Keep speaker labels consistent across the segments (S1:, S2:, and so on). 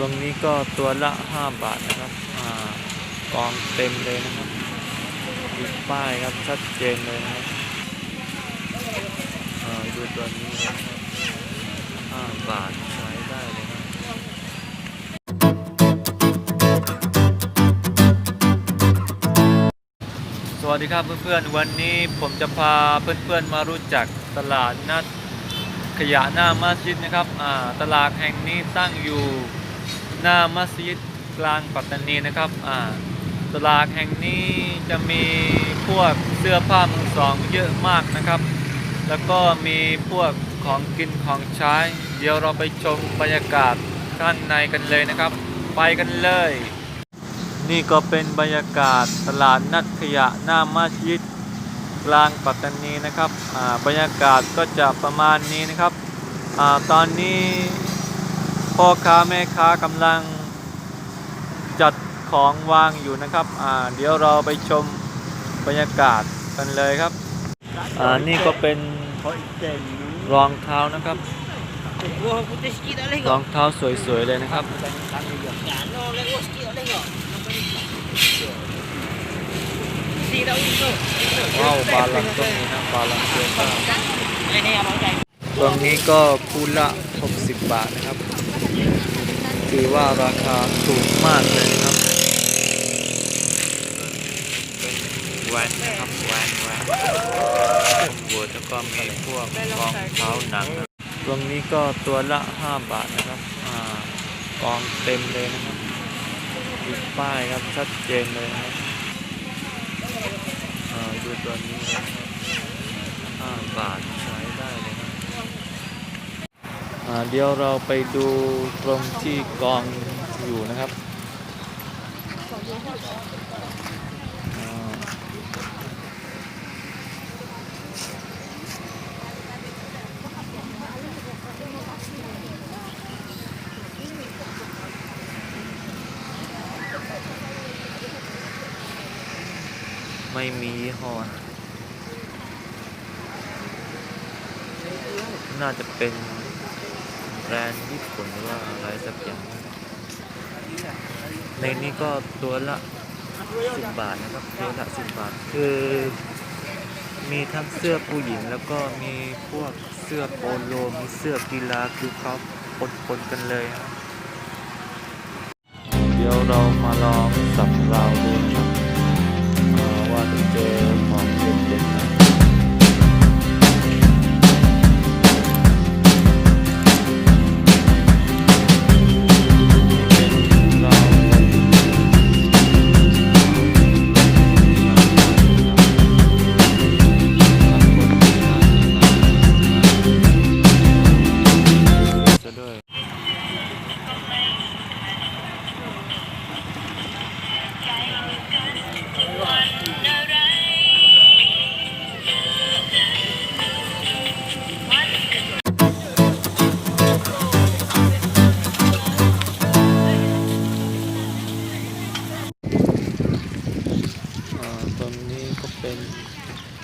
S1: ตรงนี้ก็ตัวละ 5 บาทนะครับกองเต็มเลยนะครับมีป้ายครับชัดเจนเลยนะครับอ่าดูตัวนี้นะครับ5บาทใช้ได้เลยนะสวัสดีครับเพื่อนๆ วันนี้ผมจะพาเพื่อนๆมารู้จักตลาดนัดขยะหน้ามัสยิดนะครับอ่าตลาดแห่งนี้ตั้งอยู่ หน้ามัสยิดกลางปัตตานีนะครับอ่าตลาดแห่งนี้จะมีพวกเสื้อผ้ามือสองเยอะมากนะครับ แล้วก็มีพวกของกินของใช้ เดี๋ยวเราไปชมบรรยากาศข้างในกันเลยนะครับ ไปกันเลย นี่ก็เป็นบรรยากาศตลาดนัดขยะหน้ามัสยิดกลางปัตตานีนะครับบรรยากาศก็จะประมาณนี้นะครับอตอนนี้ พ่อค้าแม่ค้ากำลังจัดของวางอยู่นะครับ อ่า เดี๋ยวเราไปชมบรรยากาศกันเลยครับ อ่า นี่ก็เป็นรองเท้านะครับ รองเท้าสวยๆเลยนะครับ ว้าวบาลังก์ก็มีนะบาลังเสื้อผ้า
S2: Ni ni abang cakap.
S1: ตรงนี้ก็คู่ละ 60 บาทนะครับ ถือว่าราคาถูกมากเลยนะครับเป็นแวนนะครับแวนแวนวัวแล้วก็มีพวกรองเท้าหนังนะตรงนี้ก็ตัวละ 5 บาทนะครับอ่ากองเต็มเลยนะครับมีป้ายครับชัดเจนเลยนะครับอ่าดูตัวนี้นะครับ5บาทใช้ได้เลยนะอ่า เดี๋ยวเราไปดูตรงที่กองอยู่นะครับไม่มียี่อน่าจะเป็น แบรนด์ญี่ปุ่นหรือว่าอะไรสักอย่างในนี้ก็ตัวละ10บบาทนะครับตัวละ10บาท คือมีทั้งเสื้อผู้หญิงแล้วก็มีพวกเสื้อโปโลมีเสื้อกีฬาคือเขาปนๆกันเลยครับเดี๋ยวเรามาลองสับราวดูนะครับว่าจะเจอของเด็ดๆนะ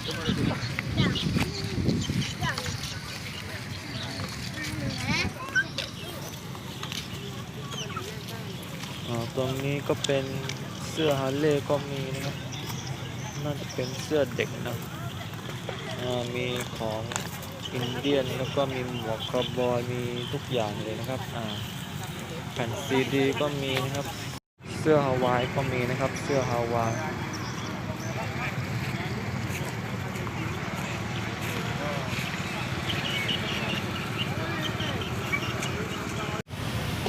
S1: ตรงนี้ก็เป็นเสื้อฮาร์เลย์ก็มีนะครับน่าจะเป็นเสื้อเด็กนะมีของอินเดียนแล้วก็มีหมวกคาวบอยมีทุกอย่างเลยนะครับแผ่นซีดีก็มีนะครับ เสื้อฮาวายก็มีนะครับ เสื้อฮาวาย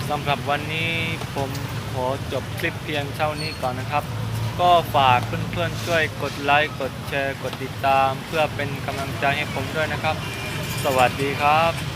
S1: สำหรับวันนี้ผมขอจบคลิปเพียงเท่านี้ก่อนนะครับ ก็ฝากเพื่อนๆช่วยกดไลค์ กดแชร์ กดติดตาม เพื่อเป็นกำลังใจให้ผมด้วยนะครับ สวัสดีครับ